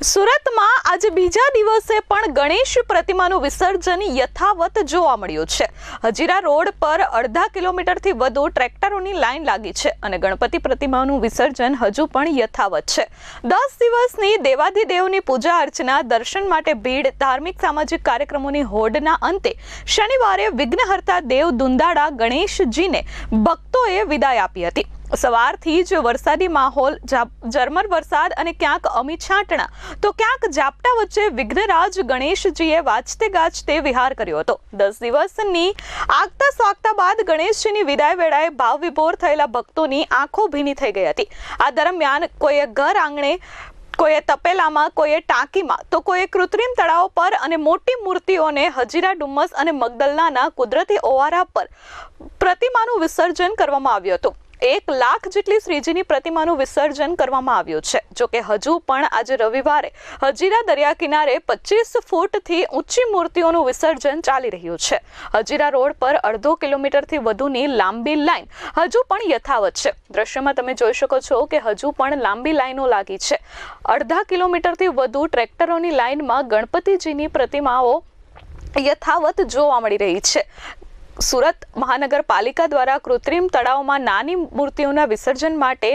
સુરતમાં આજે બીજા દિવસે પણ ગણેશ પ્રતિમાનું વિસર્જન યથાવત જોવા મળ્યું છે. હજીરા રોડ પર અડધા કિલોમીટરથી વધુ ટ્રેક્ટરોની લાઇન લાગી છે અને ગણપતિ પ્રતિમાનું વિસર્જન હજુ પણ યથાવત છે. દસ દિવસની દેવાધિદેવની પૂજા અર્ચના, દર્શન માટે ભીડ, ધાર્મિક સામાજિક કાર્યક્રમોની હોડના અંતે શનિવારે વિઘ્નહર્તા દેવ દુંદાળા ગણેશજીને ભક્તોએ વિદાય આપી હતી. સવારથી જ વરસાદી માહોલ ઝરમર વરસાદ અને ક્યાંક અમી છાંટણા. તો ક્યાંક ઝાપટા વચ્ચે વિઘ્નરાજ ગણેશજીએ વાંચતે ગાજતે વિહાર કર્યો હતો. દસ દિવસની આગતા સ્વાગતા બાદ ગણેશજીની વિદાય વેળાએ ભાવ વિભોર થયેલા ભક્તોની આંખો ભીની થઈ ગઈ હતી. આ દરમિયાન કોઈએ ઘર આંગણે, કોઈએ તપેલામાં, કોઈએ ટાંકીમાં, તો કોઈએ કૃત્રિમ તળાવ પર અને મોટી મૂર્તિઓને હજીરા ડુમ્મસ અને મગદલનાના કુદરતી ઓવારા પર પ્રતિમાનું વિસર્જન કરવામાં આવ્યું હતું. એક લાખ જેટલી શ્રીજીની પ્રતિમાનું વિસર્જન કરવામાં આવ્યું છે. જો કે હજુ પણ આજે રવિવારે હજીરા દરિયા કિનારે પચીસ ફૂટથી ઊંચી મૂર્તિઓનું વિસર્જન ચાલી રહ્યું છે. હજીરા રોડ પર અડધો કિલોમીટરથી વધુની લાંબી લાઈન હજુ પણ યથાવત છે. દ્રશ્યમાં તમે જોઈ શકો છો કે હજુ પણ લાંબી લાઈનો લાગી છે. અડધા કિલોમીટરથી વધુ ટ્રેક્ટરોની લાઇનમાં ગણપતિજીની પ્રતિમાઓ યથાવત જોવા મળી રહી છે. સુરત મહાનગરપાલિકા દ્વારા કૃત્રિમ તળાવમાં નાની મૂર્તિઓના વિસર્જન માટે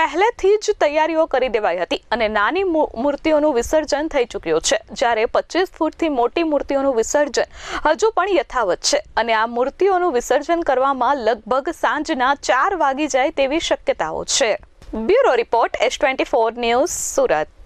પહેલેથી જ તૈયારીઓ કરી દેવાઈ હતી અને નાની મૂર્તિઓનું વિસર્જન થઈ ચૂક્યું છે. જ્યારે પચીસ ફૂટથી મોટી મૂર્તિઓનું વિસર્જન હજુ પણ યથાવત છે અને આ મૂર્તિઓનું વિસર્જન કરવામાં લગભગ સાંજના ચાર વાગી જાય તેવી શક્યતાઓ છે. Bureau report S twenty four news Surat.